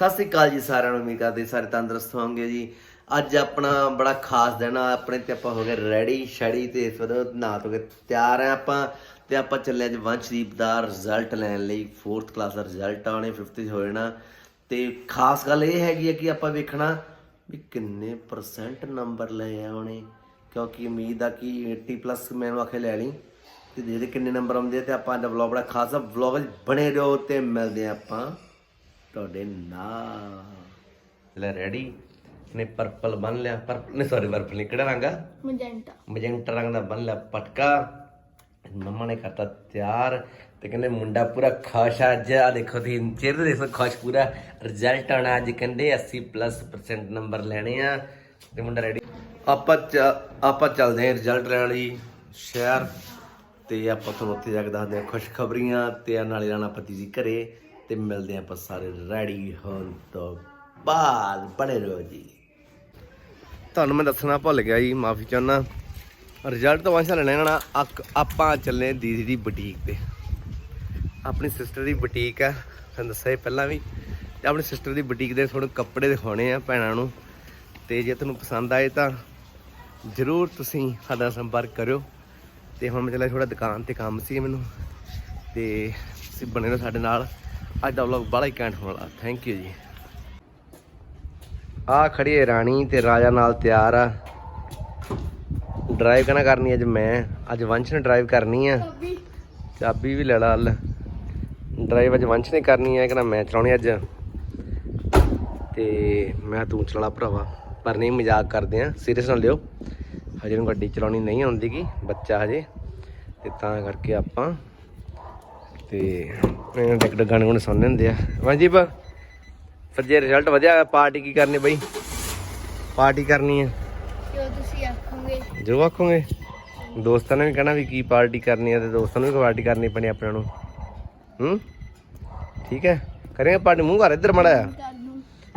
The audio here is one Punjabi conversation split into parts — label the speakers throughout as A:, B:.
A: ਸਤਿ ਸ੍ਰੀ ਅਕਾਲ ਜੀ ਸਾਰਿਆਂ ਨੂੰ, ਉਮੀਦ ਕਰਦੇ ਸਾਰੇ ਤੰਦਰੁਸਤ ਹੋਵੋਗੇ ਜੀ। ਅੱਜ ਆਪਣਾ ਬੜਾ ਖਾਸ ਦਿਨ ਆ, ਆਪਣੇ ਤੇ ਆਪਾਂ ਹੋ ਗਏ ਰੈਡੀ ਸ਼ੜੀ ਤੇ ਇਸ ਵੇਲੇ ਨਹਾ ਧੋ ਕੇ ਤਿਆਰ ਆ ਆਪਾਂ। ਤੇ ਆਪਾਂ ਚੱਲੇ ਅੱਜ ਵੰਸ਼ਦੀਪ ਦਾ ਰਿਜ਼ਲਟ ਲੈਣ ਲਈ 4th ਕਲਾਸ ਦਾ ਰਿਜ਼ਲਟ ਆਉਣੇ 5th ਚ ਹੋ ਜਾਣਾ। ਤੇ ਖਾਸ ਗੱਲ ਇਹ ਹੈਗੀ ਹੈ ਕਿ ਆਪਾਂ ਵੇਖਣਾ ਵੀ ਕਿੰਨੇ ਪਰਸੈਂਟ ਨੰਬਰ ਲਏ ਆ ਉਹਨੇ। ਕਿਉਂਕਿ ਉਮੀਦ ਆ ਕਿ 80 ਪਲੱਸ ਮੈਨੂੰ ਆਖੇ ਲੈ ਲਈ। ਤੇ ਦੇਖਦੇ ਕਿੰਨੇ ਨੰਬਰ ਆਉਂਦੇ ਆ ਤੇ ਆਪਾਂ ਦਾ ਵਲੌਗ ਬੜਾ ਖਾਸ ਆ। ਵਲੌਗ ਬਣੇ ਰਹੋ ਤੇ ਮਿਲਦੇ ਆ ਆਪਾਂ। ਤੁਹਾਡੇ ਨਾਲ। ਲੈ ਰੈਡੀ ਨੇ ਪਰਪਲ ਬੰਨ ਲਿਆ। ਪਰਪਲ ਨੇ ਸੌਰੀ ਪਰਪਲ ਨਹੀਂ ਕਿਹੜਾ ਰੰਗ ਆ?
B: ਮਜੈਂਟਾ।
A: ਮਜੈਂਟਾ ਰੰਗ ਦਾ ਬੰਨ ਲਿਆ ਪਟਕਾ। ਮੰਮਾ ਨੇ ਕਰਤਾ ਤਿਆਰ ਤੇ ਕਹਿੰਦੇ ਮੁੰਡਾ ਪੂਰਾ ਖੁਸ਼ ਆ ਅੱਜ। ਆ ਦੇਖੋ ਤੁਸੀਂ ਚਿਹਰੇ ਤੇ ਦੇਖੋ ਖੁਸ਼ ਪੂਰਾ। ਰਿਜ਼ਲਟ ਆਣਾ ਅੱਜ ਕਹਿੰਦੇ 80% ਨੰਬਰ ਲੈਣੇ ਆ ਤੇ ਮੁੰਡਾ ਰੈਡੀ ਆਪਾਂ ਚ- ਆਪਾਂ ਚੱਲਦੇ ਹਾਂ ਰਿਜ਼ਲਟ ਲੈਣ ਲਈ ਸ਼ਹਿਰ ਤੇ ਆਪਾਂ ਤੁਹਾਨੂੰ ਉੱਥੇ ਜਾ ਕੇ ਦੱਸਦੇ ਹਾਂ ਖੁਸ਼ਖਬਰੀਆਂ ਤੇ ਨਾਲੇ ਨਾਲ ਆਪਾਂ ਜੀ ਘਰੇ। ਤੇ ਮਿਲਦੇ ਹਾਂ ਆਪਾਂ ਸਾਰੇ ਰੈਡੀ ਹੋਣ ਤੋਂ ਬਾਅਦ। ਬਣੇ ਰਹੋ ਜੀ। ਤੁਹਾਨੂੰ ਮੈਂ ਦੱਸਣਾ ਭੁੱਲ ਗਿਆ ਜੀ, ਮਾਫੀ ਚਾਹੁੰਦਾ। ਰਿਜ਼ਲਟ ਤਾਂ ਵਾਂਸਾ ਲੈਣਾ ਨਾ ਆਪਾਂ ਚੱਲੇ ਦੀਦੀ ਦੀ ਬੁਟੀਕ ਤੇ। ਆਪਣੀ ਸਿਸਟਰ ਦੀ ਬੁਟੀਕ ਆ, ਤੁਹਾਨੂੰ ਦੱਸਿਆ ਸੀ ਪਹਿਲਾਂ ਵੀ। ਤੇ ਆਪਣੀ ਸਿਸਟਰ ਦੀ ਬੁਟੀਕ ਦੇ ਥੋੜੇ ਕੱਪੜੇ ਦਿਖਾਉਣੇ ਆ ਭੈਣਾਂ ਨੂੰ। ਤੇ ਜੇ ਤੁਹਾਨੂੰ ਪਸੰਦ ਆਏ ਤਾਂ ਜ਼ਰੂਰ ਤੁਸੀਂ ਸਾਡਾ ਸੰਪਰਕ ਕਰਿਓ। ਤੇ ਹੁਣ ਮੈਂ ਚੱਲਿਆ ਥੋੜਾ ਦੁਕਾਨ ਤੇ ਕੰਮ ਸੀ ਮੈਨੂੰ। ਤੇ ਤੁਸੀਂ ਬਣੇ ਰਹੋ ਸਾਡੇ ਨਾਲ। ਅੱਜ ਦਾ ਵਲੌਗ ਬੜਾ ਹੀ ਘੈਂਟ ਹੋਣ ਵਾਲਾ। ਥੈਂਕ ਯੂ ਜੀ। ਆ ਖੜੀ ਹੈ ਰਾਣੀ ਤੇ ਰਾਜਾ ਨਾਲ ਤਿਆਰ ਆ। ਡਰਾਈਵ ਕਨਾ ਕਰਨੀ ਅੱਜ ਮੈਂ? ਅੱਜ ਵੰਸ਼ ਨੇ ਡਰਾਈਵ ਕਰਨੀ ਆ। ਚਾਬੀ। ਵੀ ਲੈ ਲਾ ਹਲ। ਡਰਾਈਵ ਅੱਜ ਵੰਸ਼ ਨੇ ਕਰਨੀ ਆ ਕਹਿੰਦਾ ਮੈਂ ਚਲਾਉਣੀ ਅੱਜ। ਤੇ ਮੈਂ ਤੂੰ ਚਲਾ ਭਰਾਵਾ। ਪਰ ਨਹੀਂ ਮਜ਼ਾਕ ਕਰਦੇ ਆ। ਸੀਰੀਅਸ ਨਾ ਲਿਓ। ਹਜੇ ਨੂੰ ਗੱਡੀ ਚਲਾਉਣੀ ਨਹੀਂ ਆਉਂਦੀਗੀ ਬੱਚਾ ਹਜੇ। ਤੇ ਤਾਂ ਕਰਕੇ ਆਪਾਂ। ਤੇ ਇਹਨਾਂ ਟਿਕਟ ਗਾਣੇ ਗੁਣੇ ਸੁਣਨੇ ਹੁੰਦੇ ਆ। ਵਾਂਜੀਬ ਫਿਰ ਜੇ ਰਿਜ਼ਲਟ ਵਧਿਆ ਪਾਰਟੀ ਕੀ ਕਰਨੀ ਬਈ? ਪਾਰਟੀ ਕਰਨੀ ਹੈ
B: ਜੋ ਤੁਸੀਂ ਆਖੋਗੇ?
A: ਦੋਸਤਾਂ ਨੇ ਵੀ ਕਹਿਣਾ ਵੀ ਕੀ ਪਾਰਟੀ ਕਰਨੀ ਹੈ ਤੇ ਦੋਸਤਾਂ ਨੂੰ ਵੀ ਪਾਰਟੀ ਕਰਨੀ ਪੈਣੀ ਆਪਣਿਆਂ ਨੂੰ। ਹੂੰ? ਠੀਕ ਹੈ। ਕਰਾਂਗੇ ਪਾਰਟੀ ਮੂੰਹ ਕਰ ਇੱਧਰ ਮੜਾ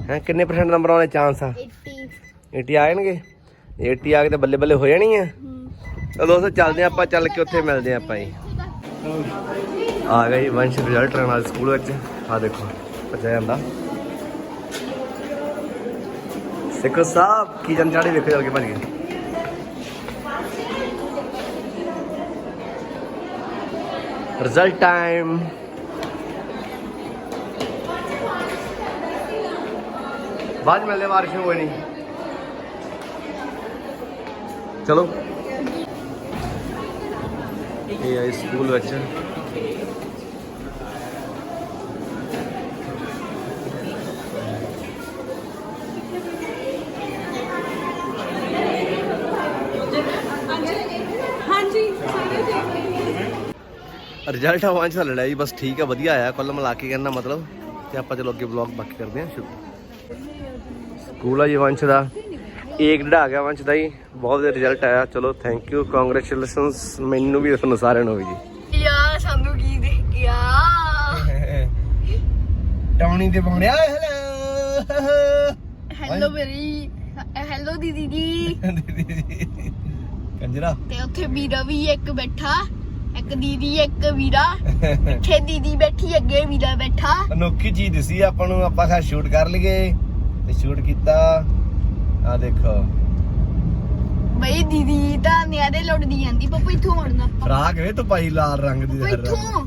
A: ਹੈ ਕਿੰਨੇ ਪਰਸੈਂਟ ਨੰਬਰ ਆਉਣੇ ਚਾਂਸ ਆ?
B: 80
A: 80 ਆ ਜਾਣਗੇ? 80 ਆ ਕੇ ਤੇ ਬੱਲੇ ਬੱਲੇ ਹੋ ਜਾਣੀ ਆ।
B: ਹੂੰ।
A: ਤਾਂ ਦੋਸਤੋ ਚੱਲਦੇ ਆਪਾਂ ਚੱਲ ਕੇ ਉੱਥੇ ਮਿਲਦੇ ਆਪਾਂ ਜੀ। ਆ ਗਈ ਵੰਸ਼ ਰਿਜ਼ਲਟ ਲੈਣ ਸਕੂਲ ਵਿੱਚ। ਆ ਦੇਖੋ ਬੱਚਾ ਜਾਂਦਾ। ਸਿੱਖੋ ਸਾਹਿਬ, ਕੀ ਜਨਜਾੜੀ ਵੇਖੋ ਚੱਲ ਕੇ ਭੱਜ ਗਏ। ਰਿਜ਼ਲਟ ਟਾਈਮ ਬਾਅਦ ਮਿਲਦੇ ਬਾਰਿਸ਼ ਹੋਈ ਨਹੀਂ। ਚਲੋ। ਇਹ ਹੈ ਸਕੂਲ ਵਿੱਚ। ਰਿਜ਼ਲਟ ਆਵਾਂ ਚ ਲੜਿਆ ਜੀ ਬਸ ਠੀਕ ਹੈ ਵਧੀਆ ਆਇਆ ਕੁੱਲ ਮਿਲਾ ਕੇ ਕਹਿੰਦਾ ਮਤਲਬ। ਤੇ ਆਪਾਂ ਚਲੋ ਅੱਗੇ ਵਲੌਗ ਬਾਕੀ ਕਰਦੇ ਹਾਂ ਸ਼ੁਰੂ ਸਕੂਲ ਆ ਜੀ ਵੰਸ਼ ਦਾ। ਏਕ ਜਿਹੜਾ ਆ ਗਿਆ ਵੰਸ਼ ਦਾ ਜੀ। ਬਹੁਤ ਵਧੀਆ ਰਿਜ਼ਲਟ ਆਇਆ। ਚਲੋ ਥੈਂਕ ਯੂ ਕੰਗ੍ਰੈਚੁਲੇਸ਼ਨਸ ਮੈਨੂੰ ਵੀ ਤੁਹਾਨੂੰ ਸਾਰਿਆਂ ਨੂੰ ਵੀ ਜੀ।
B: ਯਾ ਸਾਨੂੰ ਕੀ ਦੇ ਗਿਆ
A: ਟੌਣੀ ਤੇ ਪਾਉਣਿਆ ਹੈਲੋ
B: ਹੈਲੋ ਮੇਰੀ। ਹੈਲੋ ਦੀਦੀ ਜੀ।
A: ਕੰਜਰਾ।
B: ਤੇ ਉੱਥੇ ਵੀਰਾ ਵੀ ਇੱਕ ਬੈਠਾ। ਇੱਕ ਦੀਦੀ ਇੱਕ ਵੀਰਾ। ਪਿੱਛੇ ਦੀਦੀ ਬੈਠੀ ਅੱਗੇ ਵੀਰਾ ਬੈਠਾ।
A: ਅਨੋਖੀ ਚੀਜ਼ ਦਿਸੀ ਆਪਾਂ ਨੂੰ ਆਪਾਂ ਖਾ ਸ਼ੂਟ ਕਰ ਲਈਏ। ਤੇ ਸ਼ੂਟ ਕੀਤਾ। ਆ ਦੇਖੋ।
B: ਬਈ ਦੀਦੀ ਤਾਂ ਨਿਆਰੇ ਲੁੱਟਦੀ ਜਾਂਦੀ ਪਪੂ ਇੱਥੋਂ ਮੜਨਾ
A: ਫਰਾਕ ਵੇ ਤੂੰ ਪਾਈ ਲਾਲ ਰੰਗ ਦੀ ਹਰ
B: ਇੱਥੋਂ।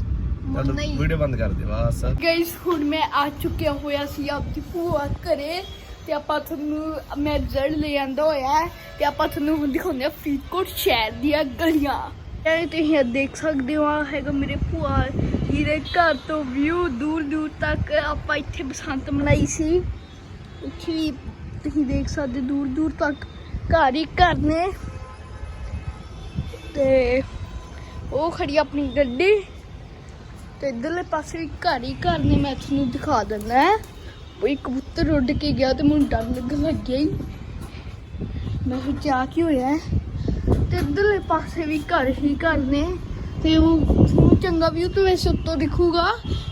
A: ਚਲੋ ਵੀਡੀਓ ਬੰਦ ਕਰ ਦੇ ਬਸ।
B: ਗਾਇਸ ਹੁਣ ਮੈਂ ਆ ਚੁੱਕਿਆ ਹੋਇਆ ਸੀ ਆਪਦੀ ਭੂਆ ਘਰੇ। ਤੇ ਆਪਾਂ ਤੁਹਾਨੂੰ ਮੈਂ ਰਿਜ਼ਲਟ ਲੈ ਆਂਦਾ ਹੋਇਆ। ਤੇ ਆਪਾਂ ਤੁਹਾਨੂੰ ਹੁਣ ਦਿਖਾਉਂਦੇ ਆ ਫਰੀਦਕੋਟ ਸ਼ਹਿਰ ਦੀਆਂ ਗਲੀਆਂ। ਇਹ ਤੁਸੀਂ ਇਹ ਦੇਖ ਸਕਦੇ ਹੋ, ਆਹ ਹੈਗਾ ਮੇਰੇ ਭੂਆ ਹੀਰੇ ਘਰ ਤੋਂ ਵਿਊ ਦੂਰ ਦੂਰ ਤੱਕ ਆਪਾਂ ਇੱਥੇ ਬਸੰਤ ਮਨਾਈ ਸੀ। ਇੱਥੇ ਵੀ ਤੁਸੀਂ ਦੇਖ ਸਕਦੇ ਦੂਰ ਦੂਰ ਤੱਕ ਘਰ ਹੀ ਘਰ ਨੇ। ਤੇ ਉਹ ਖੜੀ ਆਪਣੀ ਗੱਡੀ। ਤੇ ਇਧਰਲੇ ਪਾਸੇ ਵੀ ਘਰ ਹੀ ਘਰ ਨੇ, ਮੈਂ ਤੁਹਾਨੂੰ ਦਿਖਾ ਦਿੰਦਾ। ਹੈ ਉਹ ਇੱਕ ਕਬੂਤਰ ਉੱਡ ਕੇ ਗਿਆ ਤੇ ਮੈਨੂੰ ਡਰ ਲੱਗਣ ਲੱਗ ਗਿਆ ਹੀ। ਮੈਂ ਕਿਹਾ ਕੀ ਹੋਇਆ? ਹੈ? ਤੇ ਇਧਰਲੇ ਪਾਸੇ ਵੀ ਘਰ ਹੀ ਘਰ ਨੇ। ਤੇ ਉਹ ਚੰਗਾ ਵਿਊ ਤੋਂ ਵੈਸੇ ਉੱਤੋਂ ਦਿਖੂਗਾ,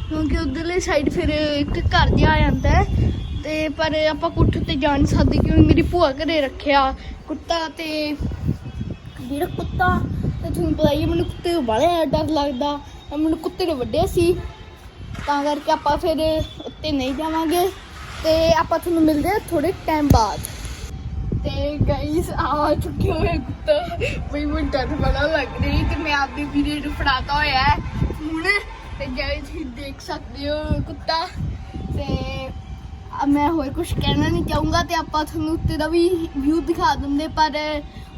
B: ਕਿਉਂਕਿ ਉਧਰਲੇ ਸਾਈਡ ਫਿਰ ਇੱਕ ਘਰ ਜਿਹਾ ਆ ਜਾਂਦਾ ਹੈ। ਤੇ ਪਰ ਆਪਾਂ ਕੁੱਠ ਤੇ ਜਾ ਨਹੀਂ ਸਕਦੇ, ਕਿਉਂਕਿ ਮੇਰੀ ਭੂਆ ਘਰੇ ਰੱਖਿਆ ਕੁੱਤਾ ਤੇ ਜਿਹੜਾ ਕੁੱਤਾ। ਤੇ ਤੁਹਾਨੂੰ ਪਤਾ ਹੀ ਹੈ, ਮੈਨੂੰ ਕੁੱਤੇ ਤੋਂ ਬੜਾ ਡਰ ਲੱਗਦਾ। ਮੈਨੂੰ ਕੁੱਤੇ ਨੇ ਵੱਢਿਆ ਸੀ। ਤਾਂ ਕਰਕੇ ਆਪਾਂ ਫਿਰ ਉੱਤੇ ਨਹੀਂ ਜਾਵਾਂਗੇ। ਤੇ ਆਪਾਂ ਤੁਹਾਨੂੰ ਮਿਲਦੇ ਹਾਂ ਥੋੜੇ ਟਾਈਮ ਬਾਅਦ। ਤੇ ਗਾਈਸ ਆ ਚੁੱਕੇ ਹੋਏ ਕੁੱਤਾ। ਬਈ ਮੈਨੂੰ ਡਰ ਬੜਾ ਲੱਗ ਰਹੀ ਤੇ ਮੈਂ ਆਪਦੇ ਵੀਰੇ ਨੂੰ ਫੜਾਤਾ ਹੋਇਆ ਹੈ ਹੁਣ ਤੇ ਗਾਈਸ ਤੁਸੀਂ ਦੇਖ ਸਕਦੇ ਹੋ ਕੁੱਤਾ। ਤੇ ਮੈਂ ਹੋਰ ਕੁਝ ਕਹਿਣਾ ਨਹੀਂ ਚਾਹੂੰਗਾ ਤੇ ਆਪਾਂ ਤੁਹਾਨੂੰ ਉੱਤੇ ਦਾ ਵੀ ਵਿਊ ਦਿਖਾ ਦਿੰਦੇ, ਪਰ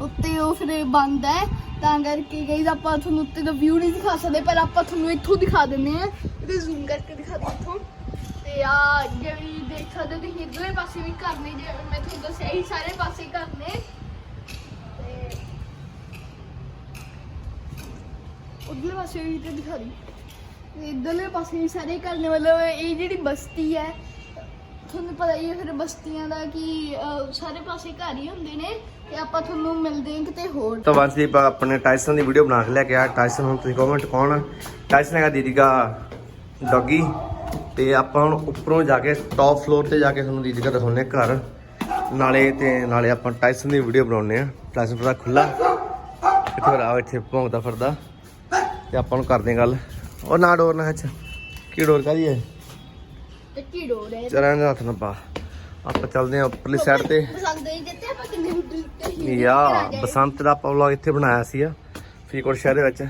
B: ਉੱਤੇ ਉਹ ਫਿਰ ਬੰਦ ਹੈ। ਤਾਂ ਕਰਕੇ ਗਾਈਸ ਆਪਾਂ ਤੁਹਾਨੂੰ ਉੱਤੇ ਦਾ ਵਿਊ ਨਹੀਂ ਦਿਖਾ ਸਕਦੇ, ਪਰ ਆਪਾਂ ਤੁਹਾਨੂੰ ਇੱਥੋਂ ਦਿਖਾ ਦਿੰਦੇ ਆ ਇਹਦੇ ਜ਼ੂਮ ਕਰਕੇ ਦਿਖਾ ਦਿੰਦੇ ਇੱਥੋਂ। ਇਧਰਲੇ ਪਾਸੇ ਵੀ ਸਾਰੇ ਪਾਸੇ ਮਤਲਬ ਇਹ ਜਿਹੜੀ ਬਸਤੀ ਹੈ, ਤੁਹਾਨੂੰ ਪਤਾ ਹੀ ਹੈ ਫਿਰ ਬਸਤੀਆਂ ਦਾ ਕਿ ਸਾਰੇ ਪਾਸੇ ਘਰ ਹੀ ਹੁੰਦੇ ਨੇ, ਤੇ ਆਪਾਂ ਤੁਹਾਨੂੰ ਮਿਲਦੇ ਹਾਂ ਕਿਤੇ ਹੋਰ।
A: ਤਾਂ ਵਾਂਸੀ ਆਪਾਂ ਆਪਣੇ ਟਾਈਸਨ ਦੀ ਵੀਡੀਓ ਬਣਾ ਕੇ ਲੈ ਕੇ ਆ। ਟਾਈਸਨ, ਹੁਣ ਤੁਸੀਂ ਕਮੈਂਟ ਕੌਣ ਆ? ਹੈਗਾ ਦੀਦੀ ਦਾ ਡੌਗੀ। ਤੇ ਆਪਾਂ ਹੁਣ ਉੱਪਰੋਂ ਜਾ ਕੇ ਟੌਪ ਫਲੋਰ ਤੇ ਜਾ ਕੇ ਤੁਹਾਨੂੰ ਦੀਦੀ ਦਾ ਦਿਖਾਉਂਦੇ ਹਾਂ ਘਰ। ਨਾਲੇ ਤੇ ਨਾਲੇ ਆਪਾਂ ਟਾਈਸਨ ਦੀ ਵੀਡੀਓ ਬਣਾਉਂਦੇ ਆ ਟਾਈਸਨ ਪੂਰਾ ਖੁੱਲਾ ਇੱਥੇ ਫਿਰ ਆ ਇੱਥੇ ਭੌਂਕਦਾ ਫਿਰਦਾ। ਤੇ ਆਪਾਂ ਨੂੰ ਕਰਦੇ ਗੱਲ। ਉਹ ਨਾ ਡੋਰ ਨਾ ਅੱਛਾ ਕੀ ਡੋਰ ਕਾਦੀ ਹੈ?
B: ਤੇ ਕੀ ਡੋਰ ਹੈ।
A: ਚਰਾਂ ਦੇ ਹੱਥ ਨਾ ਪਾ। ਆਪਾਂ ਚੱਲਦੇ ਆ ਉੱਪਰਲੀ ਸਾਈਡ ਤੇ।
B: ਪਸੰਦ ਨਹੀਂ ਜਿੱਤੇ ਆਪਾਂ ਕਿੰਨੇ ਹੁੱਡੀ ਤੇ ਹੀ
A: ਯਾ ਬਸੰਤ ਦਾ ਆਪਾਂ ਵਲੌਗ ਇੱਥੇ ਬਣਾਇਆ ਸੀ ਆ ਫਰੀਦਕੋਟ ਸ਼ਹਿਰ ਦੇ ਵਿੱਚ।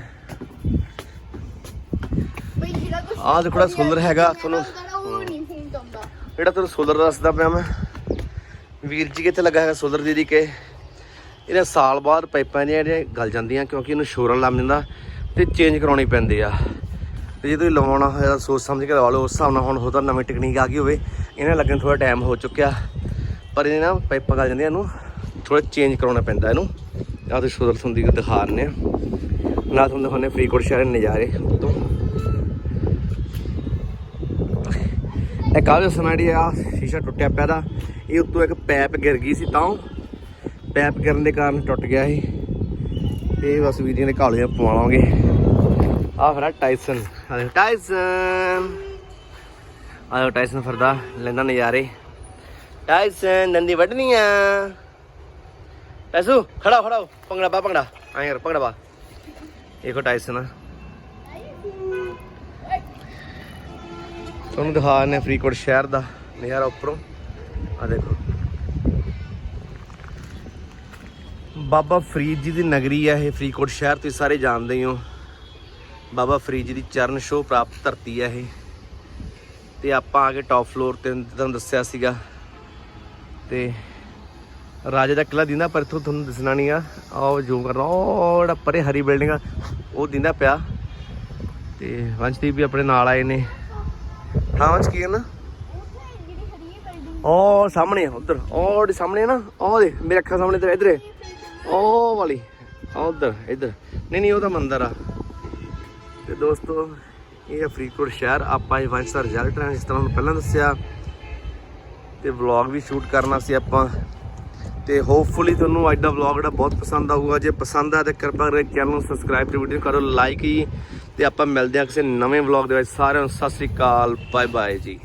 A: ਆਹ ਦੇਖੋ ਜਿਹੜਾ ਸੋਲਰ ਹੈਗਾ, ਤੁਹਾਨੂੰ
B: ਉਹ ਨਹੀਂ ਫੋਨ ਆਉਂਦਾ
A: ਜਿਹੜਾ ਤੁਹਾਨੂੰ ਸੋਲਰ ਦੱਸਦਾ ਪਿਆ ਮੈਂ। ਵੀਰ ਜੀ ਕਿੱਥੇ ਲੱਗਾ ਹੈਗਾ ਸੋਲਰ ਦੀਦੀ ਕੇ? ਇਹਦੇ ਸਾਲ ਬਾਅਦ ਪਾਈਪਾਂ ਜਿਹੜੀਆਂ ਜਿਹੜੀਆਂ ਗਲ ਜਾਂਦੀਆਂ ਕਿਉਂਕਿ ਇਹਨੂੰ ਸ਼ੋਰਨ ਲੱਗ ਜਾਂਦਾ ਤੇ ਚੇਂਜ ਕਰਾਉਣੀ ਪੈਂਦੀ ਆ। ਤੇ ਜੇ ਤੁਸੀਂ ਲਵਾਉਣਾ ਹੋਇਆ ਤਾਂ ਸੋਚ ਸਮਝ ਕੇ ਲਵਾ ਲਓ, ਉਸ ਹਿਸਾਬ ਨਾਲ ਹੁਣ ਹੋਰ ਤਾਂ ਨਵੀਂ ਟੈਕਨੀਕ ਆ ਗਈ ਹੋਵੇ। ਇਹਨੇ ਲੱਗਣ ਥੋੜਾ ਟਾਈਮ ਹੋ ਚੁੱਕਿਆ, ਪਰ ਇਹ ਨਾ ਪਾਈਪਾਂ ਗਲ ਜਾਂਦੀਆਂ, ਇਹਨੂੰ ਥੋੜਾ ਚੇਂਜ ਕਰਾਉਣਾ ਪੈਂਦਾ ਇਹਨੂੰ। ਆਹ ਤੇ ਸੋਲਰ ਸੰਦੀ ਦਿਖਾ ਰਹੇ ਆ। ਨਾਲ ਤੁਹਾਨੂੰ ਦਿਖਾਉਂਦੇ, ਫਰੀਦਕੋਟ ਸ਼ਹਿਰ ਦੇ ਨਜ਼ਾਰੇ ਤੋਂ ਇਹ ਕਾਹਦੇ ਸਮਾੜੀ ਆ? ਸ਼ੀਸ਼ਾ ਟੁੱਟਿਆ ਪਿਆ ਦਾ। ਇਹ ਉੱਤੋਂ ਇੱਕ ਪੈਪ ਗਿਰ ਗਈ ਸੀ ਤਾਂ। ਪੈਪ ਗਿਰਨ ਦੇ ਕਾਰਨ ਟੁੱਟ ਗਿਆ ਸੀ ਤੇ ਬਸ ਵੀਡੀਓ ਦੇ ਕਾਲੀਆਂ ਪਵਾਵਾਂਗੇ ਆ ਫਿਰ ਟਾਈਸਨ ਟਾਈਸਨ ਆ ਟਾਈਸਨ ਫਿਰਦਾ ਲੈਂਦਾ ਨਜ਼ਾਰੇ। ਟਾਈਸਨ ਦੰਦੀ ਵੱਢਣੀ ਆ ਟਾਈਸੂ ਖੜਾ ਖੜਾ ਹੋ, ਭੰਗੜਾ ਪਾ ਭੰਗੜਾ। ਯਾਰ ਭੰਗੜਾ ਪਾ। ਇਹੋ ਟਾਈਸਨ ਆ ਤੁਹਾਨੂੰ ਦਿਖਾ ਨੇ ਫਰੀਦਕੋਟ ਸ਼ਹਿਰ ਦਾ ਨਜ਼ਾਰਾ ਉੱਪਰੋਂ। ਆ ਦੇਖੋ। ਬਾਬਾ ਫਰੀਦ ਜੀ ਦੀ ਨਗਰੀ ਹੈ ਇਹ ਫਰੀਦਕੋਟ ਸ਼ਹਿਰ, ਤੁਸੀਂ ਸਾਰੇ ਜਾਣਦੇ ਹੀ ਹੋ। ਬਾਬਾ ਫਰੀਦ ਜੀ ਦੀ ਚਰਨ ਛੋਹ ਪ੍ਰਾਪਤ ਧਰਤੀ ਹੈ ਇਹ। ਤੇ ਆਪਾਂ ਆ ਕੇ ਟੌਪ ਫਲੋਰ ਤੇ ਤੁਹਾਨੂੰ ਦੱਸਿਆ ਸੀਗਾ। ਤੇ ਰਾਜੇ ਦਾ ਕਿਲਾ ਦਿੰਦਾ, ਪਰ ਇੱਥੋਂ ਤੁਹਾਨੂੰ ਦਿਸਣਾ ਨਹੀਂ ਆ। ਆਓ ਜ਼ੂਮ ਕਰਨਾ। ਉਹ ਜਿਹੜਾ ਪਰੇ ਹਰੀ ਬਿਲਡਿੰਗ ਆ। ਉਹ ਦਿੰਦਾ ਪਿਆ। ਤੇ ਵੰਸ਼ਦੀਪ ਵੀ ਆਪਣੇ ਨਾਲ ਆਏ ਨੇ। ਹਾਂ ਵੰਸ਼ ਕੀ ਉਹ ਸਾਹਮਣੇ ਉਧਰ। ਉਹ ਸਾਹਮਣੇ ਨਾ, ਉਹ ਦੇ ਮੇਰੇ ਅੱਖਾਂ ਸਾਹਮਣੇ ਤੇ ਇਧਰ ਉਹ ਵਾਲੀ ਉਧਰ, ਇਧਰ। ਨਹੀਂ ਨਹੀਂ, ਉਹ ਤਾਂ ਮੰਦਿਰ ਆ। ਤੇ ਦੋਸਤੋ, ਇਹ ਫਰੀਦਕੋਟ ਸ਼ਹਿਰ। ਆਪਾਂ ਇਹ ਵੰਸ਼ ਦਾ ਰਿਜ਼ਲਟ ਹੈ ਜਿਸ ਤਰ੍ਹਾਂ ਪਹਿਲਾਂ ਦੱਸਿਆ। ਤੇ ਵਲੌਗ ਵੀ ਸ਼ੂਟ ਕਰਨਾ ਸੀ ਆਪਾਂ। ਤੇ ਹੋਪਫੁਲੀ ਤੁਹਾਨੂੰ ਅੱਜ ਦਾ ਵਲੌਗ ਜਿਹੜਾ ਬਹੁਤ ਪਸੰਦ ਆਊਗਾ। ਜੇ ਪਸੰਦ ਆ ਤਾਂ ਕਿਰਪਾ ਕਰਕੇ ਚੈਨਲ ਨੂੰ ਸਬਸਕ੍ਰਾਈਬ ਤੇ ਵੀਡੀਓ ਕਰੋ ਲਾਈਕ ਹੀ ਤੇ ਆਪਾਂ ਮਿਲਦੇ ਹਾਂ ਕਿਸੇ ਨਵੇਂ ਵਲੌਗ ਦੇ ਵਿੱਚ। ਸਾਰਿਆਂ ਨੂੰ ਸਤਿ ਸ੍ਰੀ ਅਕਾਲ ਬਾਏ ਬਾਏ ਜੀ।